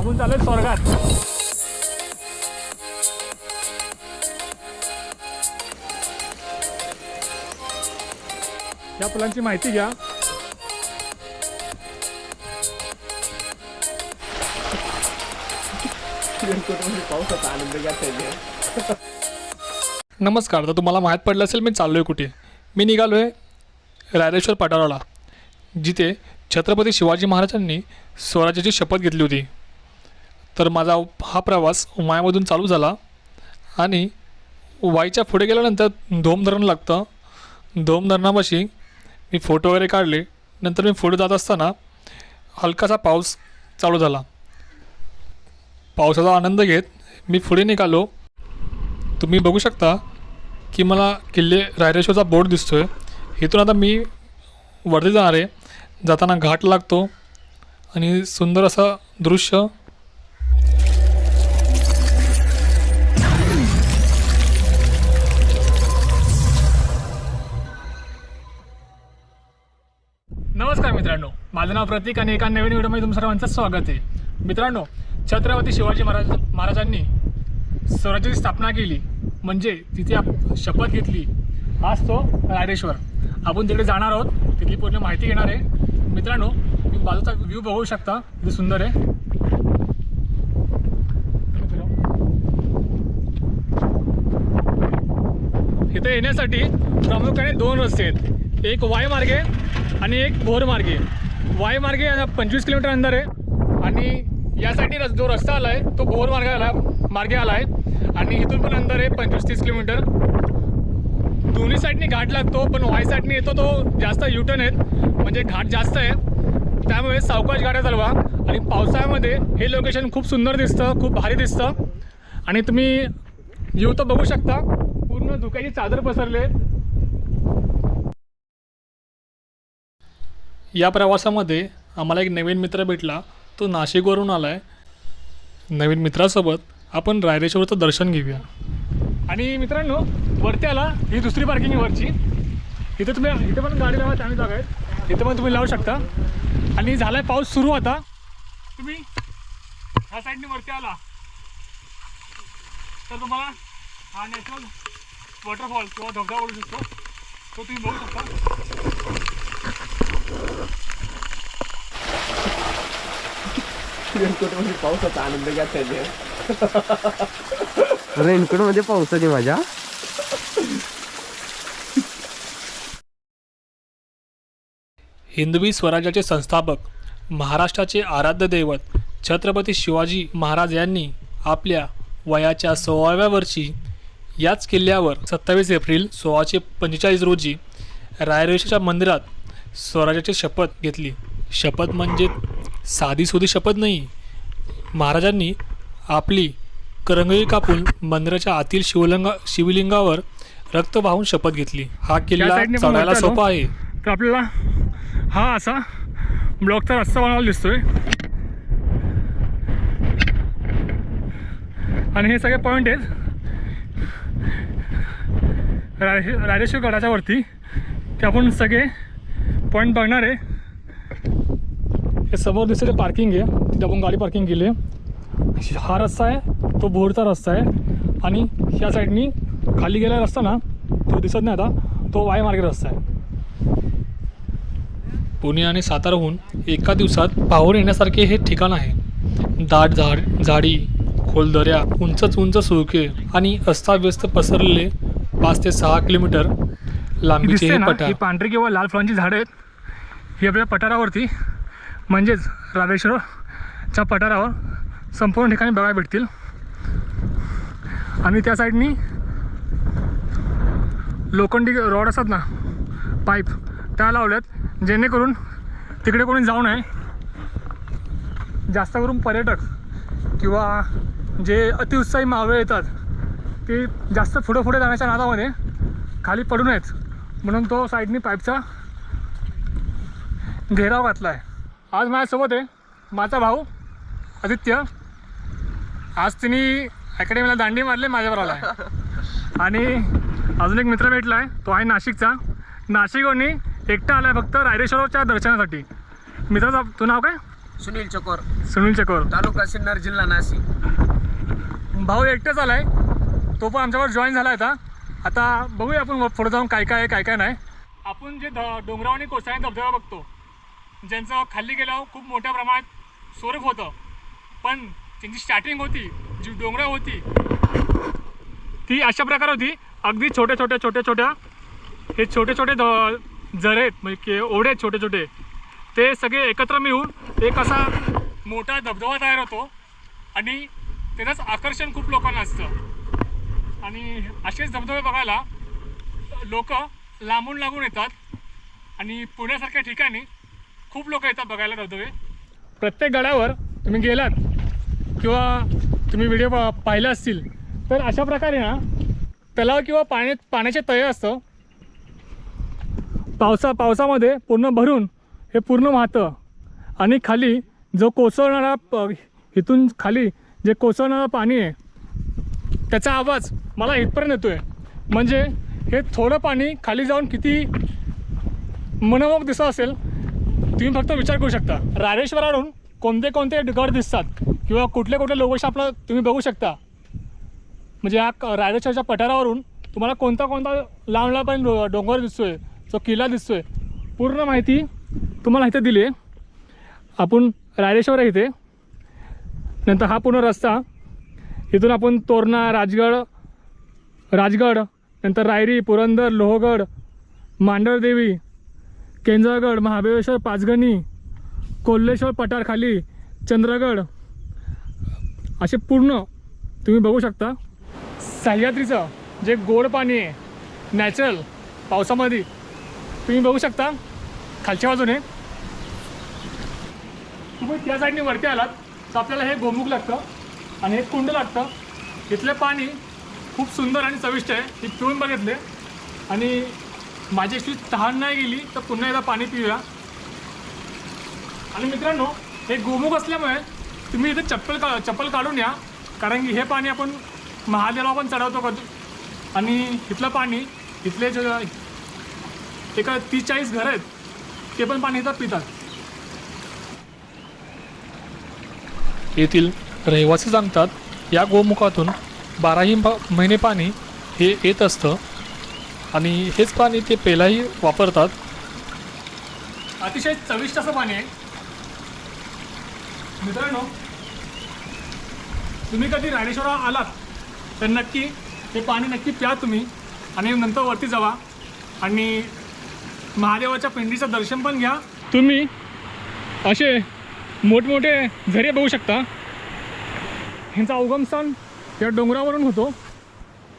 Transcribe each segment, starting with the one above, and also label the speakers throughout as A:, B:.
A: आपण चाललोय स्वर्गात. या फुलांची माहिती घ्या.
B: पावसाचा आनंद
A: नमस्कार तर तुम्हाला माहीत पडलं असेल मी चाललो आहे कुठे? मी निघालो आहे रायरेश्वर पठाराला जिथे छत्रपती शिवाजी महाराजांनी स्वराज्याची शपथ घेतली होती. तर माझा हा प्रवास मायामधून चालू झाला आणि वाईच्या पुढे गेल्यानंतर धोम धरण लागतं. धोम धरणापाशी मी फोटो वगैरे काढले. नंतर मी पुढे जात असताना हलकासा पाऊस चालू झाला. पावसाचा आनंद घेत मी पुढे निघालो. तुम्ही बघू शकता की मला किल्ले रायरेश्वरचा बोर्ड दिसतो आहे इथून आता मी वरती जाणार आहे. जाताना घाट लागतो आणि सुंदर असं दृश्य माझं नाव प्रतीक आणि एका नवीन व्हिडिओमध्ये तुमचं सर्वांचं स्वागत आहे. मित्रांनो छत्रपती शिवाजी महाराज महाराजांनी स्वराज्याची स्थापना केली. म्हणजे तिथे आप शपथ घेतली. आज तो रायरेश्वर. आपण तिकडे जाणार आहोत तिथली पूर्ण माहिती घेणार आहे. मित्रांनो तुम्ही बाजूचा व्ह्यू बघू शकता. किती सुंदर आहे. इथे येण्यासाठी प्रामुख्याने दोन रस्ते आहेत. एक वाय मार्गे आणि एक भोर मार्गे वाय मार्गे पंचवीस किलोमीटर अंदर आहे. आणि यासाठी रस जो रस्ता आला आहे तो बोर मार्गे आला मार्गे आला आहे. आणि इथून पण अंदर आहे पंचवीस तीस किलोमीटर. दोन्ही साईडने घाट लागतो पण वाय साईडने येतो तो जास्त युटर्न आहेत. म्हणजे घाट जास्त आहे. त्यामुळे सावकाश गाड्या चालवा. आणि पावसाळ्यामध्ये हे लोकेशन खूप सुंदर दिसतं खूप भारी दिसतं. आणि तुम्ही येऊ तर बघू शकता. पूर्ण धुक्याची चादर पसरले या प्रवासामध्ये आम्हाला एक नवीन मित्र भेटला. तो नाशिकवरून आला आहे नवीन मित्रासोबत आपण रायरेश्वरचं दर्शन घेऊया. आणि मित्रांनो वरती आला. ही दुसरी पार्किंग आहे वरची. इथे तुम्ही इथे पण गाडी लावा चांगली जागा आहे. इथे पण तुम्ही लावू शकता. आणि झालाय पाऊस सुरू आता. तुम्ही ह्या साईडने वरती आला. तर तुम्हाला हा नॅचरल वॉटरफॉल किंवा धबधबा ओढू शकतो. तो तुम्ही बघू शकता.
B: रेनकोटमध्ये पावसाचा आनंद घेता
C: रेनकोटमध्ये पावसाची मजा
A: हिंदवी स्वराज्याचे संस्थापक महाराष्ट्राचे आराध्य दैवत छत्रपती शिवाजी महाराज यांनी आपल्या वयाच्या सोळाव्या वर्षी याच किल्ल्यावर सत्तावीस एप्रिल सोळाशे पंचेचाळीस रोजी रायरेश्वरच्या मंदिरात स्वराज्याची शपथ घेतली. शपथ म्हणजे साधीसुधी शपथ नाही. महाराजांनी आपली करंगळी कापून मंदिराच्या आतील शिवलिंगा शिवलिंगावर रक्त वाहून शपथ घेतली. हा किल्ला चढायला. सोपा आहे.
D: तर आपल्याला हा असा ब्लॉकचा रस्ता बनवायला दिसतोय. आणि हे सगळे पॉईंट आहेत. राजे राजेश्वर गडाच्या वरती. ते आपण सगळे पॉईंट बघणार आहे.
A: हे समोर दिसतं ते पार्किंग आहे तिथे आपण गाडी पार्किंग केली आहे हा रस्ता आहे तो बोरचा रस्ता आहे आणि ह्या साईडनी खाली गेला रस्ता ना तो दिसत नाही आता तो वाय मार्गे रस्ता आहे पुणे आणि साताराहून एका दिवसात पाहून येण्यासारखे हे ठिकाण आहे. दाट झाड झाडी खोल दऱ्या उंचच उंच सुळके आणि अस्ताव्यस्त पसरलेले पाच ते सहा किलोमीटर लांबीचे हे पठार.
D: पांढरी किंवा लाल फुलांची झाडं आहेत. ही आपल्या पठारावरती म्हणजेच रामेश्वरच्या पठारावर संपूर्ण ठिकाणी बघायला भेटतील. आणि त्या साईडनी लोखंडी रॉड असतात ना पाईप त्या लावल्यात जेणेकरून तिकडे कोणी जाऊ नये. जास्त करून पर्यटक किंवा जे अतिउत्साही मावळे येतात ते जास्त पुढे पुढे जाण्याच्या नादामध्ये खाली पडू नयेत. म्हणून तो साईडनी पाईपचा घेराव घातला आहे आज माझ्यासोबत आहे माझा भाऊ आदित्य. आज तिने अकॅडमीला दांडी मारले माझ्यावर आला आहे आणि अजून एक मित्र भेटला आहे तो आहे नाशिकचा. नाशिकवरनी एकटा आला आहे फक्त रायरेश्वरच्या दर्शनासाठी. मित्राचं तू नाव काय?
B: सुनील चकोर
D: सुनील चकोर.
B: तालुका सिन्नर जिल्हा नाशिक.
D: भाऊ एकटाच आलाय. तो पण आमच्यावर जॉईन झाला आता. आता बघूया आपण पुढे जाऊन काय काय आहे काय काय नाही. आपण जे ध डोंगराव आणि कोसळणी धबधबा बघतो ज्यांचं खाली गेल्यावर खूप मोठ्या प्रमाणात स्वरूप होतं. पण त्यांची स्टार्टिंग होती जी डोंगरं होती ती अशा प्रकारे होती. अगदी छोट्या छोट्या छोट्या छोट्या हे छोटे छोटे ध झरे आहेत म्हणजे के ओढे आहेत छोटे छोटे ते सगळे एकत्र मिळून एक असा मोठा धबधबा तयार होतो. आणि त्याचंच आकर्षण खूप लोकांना असतं. आणि असेच धबधबे बघायला लोक लांबून लागून येतात. आणि पुण्यासारख्या ठिकाणी खूप लोक येतात बघायला धबधबे प्रत्येक गडावर तुम्ही गेलात किंवा तुम्ही व्हिडिओ पाहिले असतील तर अशा प्रकारे ना तलाव किंवा पाण्यात पाण्याचे तळे असतं. पावसा पावसामध्ये पूर्ण भरून हे पूर्ण वाहतं. आणि खाली जो कोसळणारा प इथून खाली जे कोसळणारं पाणी आहे त्याचा आवाज मला इथपर्यंत येतो आहे म्हणजे हे थोडं पाणी खाली जाऊन किती मनमोहक दिसत असेल तुम्ही फक्त विचार करू शकता. रायरेश्वरावरून कोणते कोणते गड दिसतात किंवा कुठले कुठले लोकेशन आपलं तुम्ही बघू शकता. म्हणजे या क- रायरेश्वरच्या पठारावरून तुम्हाला कोणता कोणता लांब लांबपर्यंत डो डोंगर आहे जो किल्ला दिसतो आहे पूर्ण माहिती तुम्हाला इथे दिली आहे. आपण रायरेश्वर आहे इथे. नंतर हा पूर्ण रस्ता. इथून आपण तोरणा राजगड राजगड नंतर रायरी पुरंदर लोहगड मांडळदेवी केंजळगड महाबळेश्वर पाचगणी कोल्हेश्वर पठारखाली चंद्रगड. असे पूर्ण तुम्ही बघू शकता. सह्याद्रीचं जे गोड पाणी आहे नॅचरल पावसामध्ये तुम्ही बघू शकता खालच्या बाजूने. तुम्ही त्या साईडने वरती आलात तर आपल्याला हे गोमुख लागतं आणि हे कुंड लागतं. इथलं पाणी खूप सुंदर आणि चविष्ट आहे हे पिऊन बघितले. आणि माझी अशी तहान नाही गेली तर पुन्हा एकदा पाणी पिऊया. आणि मित्रांनो हे गोमुख असल्यामुळे तुम्ही इथे चप्पल का चप्पल काढून या. कारण की हे पाणी आपण महादेवाला पण चढवतो कधी. आणि इथलं पाणी इथले जे एका तीस चाळीस घरं आहेत ते पण पाणी इथं पितात. येथील रहिवासी सांगतात या गोमुखातून बाराही महिने पाणी हे येत असतं. आणि हेच पाणी ते पेलाही वापरतात. अतिशय चविष्ट असं पाणी आहे. मित्रांनो तुम्ही कधी रायरेश्वरा आलात तर नक्की हे पाणी नक्की प्या तुम्ही आणि नंतर वरती जावा. आणि महादेवाच्या पिंडीचं दर्शन पण घ्या. तुम्ही असे मोठमोठे झरे बघू शकता. ह्यांचा उगमस्थान या डोंगरावरून होतो.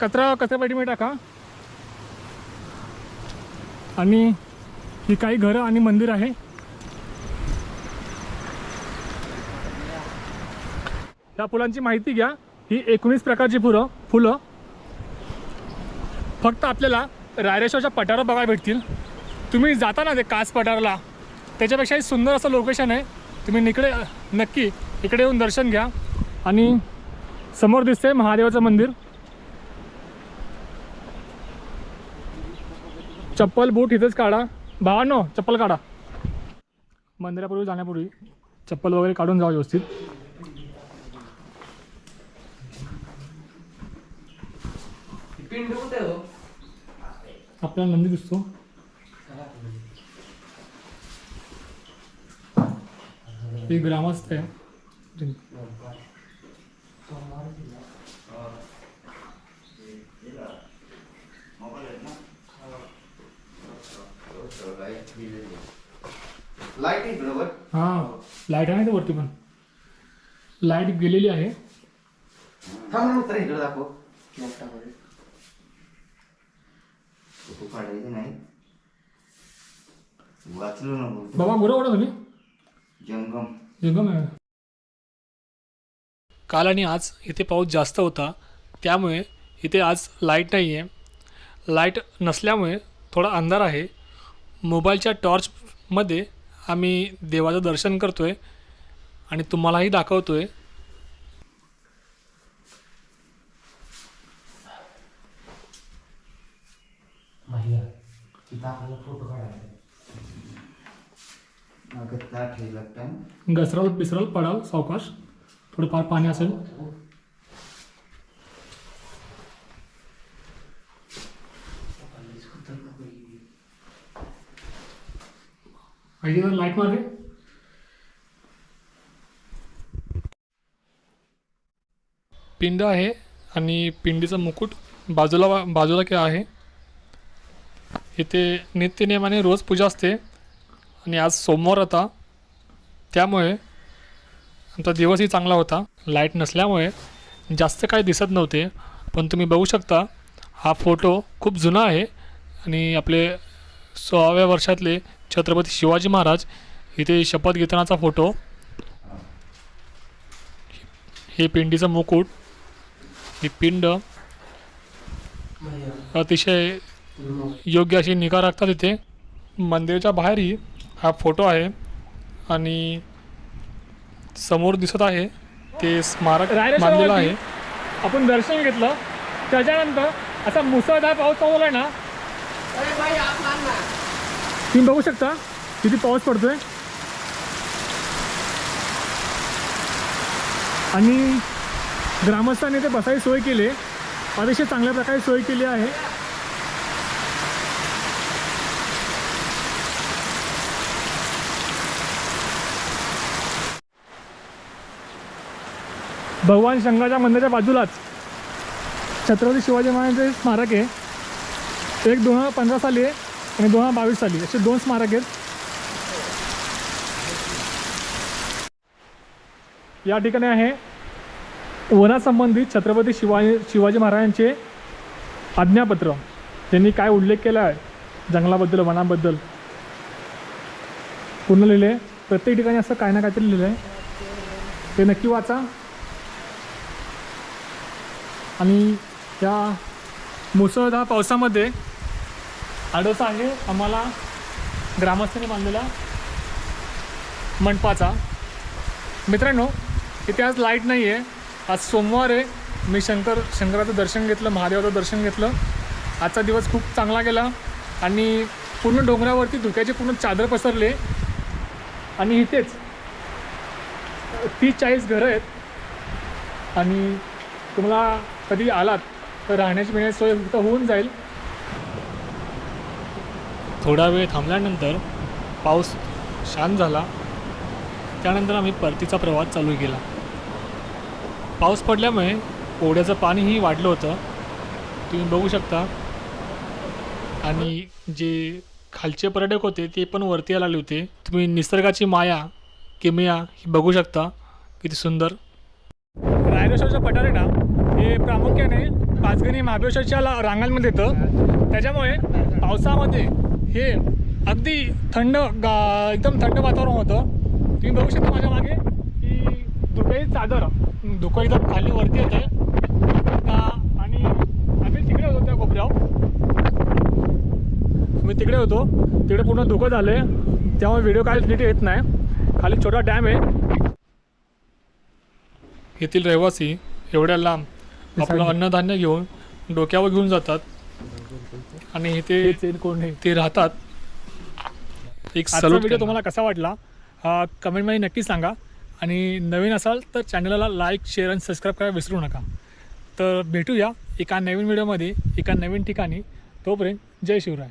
D: कचरा कचरापेटीमध्ये टाका. आणि ही काही घरं आणि मंदिर आहे. या फुलांची माहिती घ्या. ही एकोणीस प्रकारची फुलं फुलं. फक्त आपल्याला रायरेश्वरच्या पठारावर बघायला भेटतील. तुम्ही जाता ना ते कास पठाराला. त्याच्यापेक्षाही सुंदर असं लोकेशन आहे. तुम्ही निकडे नक्की इकडे येऊन दर्शन घ्या. आणि समोर दिसते महादेवाचं मंदिर. चप्पल बूट इथेच काढा. भावानो चप्पल काढा. मंदिरापूर्वी जाण्यापूर्वी चप्पल वगैरे काढून जावं व्यवस्थित. आपल्याला नंदी दिसतो. ग्रामस्थ आहे.
C: लाइट आहे. बरोबर?
D: हां लाइट आहे ना ते वरती पण. लाइट गेलेली आहे.
C: थांब ना तर इकडे दाखव. लॅपटॉपमध्ये फोटो काढायचे नाही. वाचलो ना बोलतो.
D: बाबा गोरा वाटत तुम्ही.
C: जंगम.
D: जंगम आहे. काल आणि आज इथे पाऊस जास्त होता. त्यामुळे इथे आज लाइट नाही आहे लाइट नसल्यामुळे थोडा अंधार आहे. मोबाईलच्या टॉर्चमध्ये आम्ही देवाचं दर्शन करतो आहे आणि तुम्हालाही दाखवतो आहे
A: घसराल पिसराल पडाल सावकाश. थोडंफार पाणी असेल. लाइट मारे पिंड आहे आणि पिंडीचं मुकुट बाजूला बाजूला काय आहे. इथे नित्यनियमाने रोज पूजा असते आणि आज सोमवार होता. त्यामुळे आमचा दिवसही चांगला होता. लाइट नसल्यामुळे जास्त काही दिसत नव्हते. पण तुम्ही बघू शकता हा फोटो खूप जुना आहे आणि आपले सोळाव्या वर्षातले छत्रपती शिवाजी महाराज इथे शपथ घेतानाचा फोटो. हे पिंडीचं मुकुट ही पिंड. अतिशय योग्य अशी निगा राखतात इथे. मंदिराच्या बाहेरही हा फोटो आहे आणि समोर दिसत आहे. ते स्मारक बांधलेलं आहे.
D: आपण दर्शन घेतलं. त्याच्यानंतर असा मुसळधार पाऊस चालू आहे ना तुम्ही बघू शकता किती पाऊस पडतोय. आणि ग्रामस्थांनी ते बसायची सोय केली आहे. अतिशय चांगल्या प्रकारे सोय केली आहे. भगवान शंकराच्या मंदिराच्या बाजूलाच छत्रपती शिवाजी महाराजांचे स्मारक आहे. एक दोन हजार पंधरा साली आहे आणि दोन हजार बावीस साली असे दोन स्मारक आहेत. या ठिकाणी आहे वनासंबंधित छत्रपती शिवाजी शिवाजी महाराजांचे आज्ञापत्र. त्यांनी काय उल्लेख केला आहे जंगलाबद्दल वनाबद्दल. पूर्ण लिहिले आहे प्रत्येक ठिकाणी असं काय ना काहीतरी लिहिलं आहे ते नक्की वाचा. आणि त्या मुसळधार पावसामध्ये आडोसा आहे आम्हाला ग्रामस्थांनी बांधलेला मंडपाचा. मित्रांनो इथे आज लाइट नाही आहे आज सोमवार आहे. मी शंकर शंकराचं दर्शन घेतलं महादेवाचं दर्शन घेतलं. आजचा दिवस खूप चांगला गेला आणि पूर्ण डोंगरावरती धुक्याचे पूर्ण चादर पसरले. आणि इथेच तीस चाळीस घरं आहेत. आणि तुम्हाला कधी आलात तर राहण्याची पिण्याची सोय होऊन जाईल. थोडा वेळ थांबल्यानंतर पाऊस शांत झाला. त्यानंतर आम्ही परतीचा प्रवास चालू केला. पाऊस पडल्यामुळे ओढ्याचं पाणीही वाढलं होतं. तुम्ही बघू शकता. आणि जे खालचे पर्यटक होते ते पण वरती यायला आले होते. तुम्ही निसर्गाची माया किमया ही बघू शकता. किती सुंदर. रायरेश्वरचं पठार आहे ना हे प्रामुख्याने पाचगणी महाबळेश्वरच्या ला- रांगांमध्ये येतं. त्याच्यामुळे पावसामध्ये हे अगदी थंड गा एकदम थंड वातावरण होतं. तुम्ही बघू शकता माझ्या मागे की धुक्याची चादर धुकं एकदम खाली वरती येते आणि आम्ही तिकडे होतो त्या कोपऱ्यावर. मी तिकडे होतो. तिकडे पूर्ण धुकं झालं आहे त्यामुळे व्हिडिओ काय नीट येत नाही. खाली छोटा डॅम आहे. येथील रहिवासी एवढ्या लांब आपलं अन्नधान्य घेऊन डोक्यावर घेऊन जातात. आणि इथे ते राहतात. एक
A: सलूट
D: व्हिडिओ तुम्हाला कसा वाटला? कमेंटमध्ये नक्की सांगा. आणि नवीन असाल तर चॅनलला लाईक शेअर आणि सबस्क्राईब करायला विसरू नका. तर भेटूया एका नवीन व्हिडिओमध्ये एका नवीन ठिकाणी. तोपर्यंत जय शिवराय.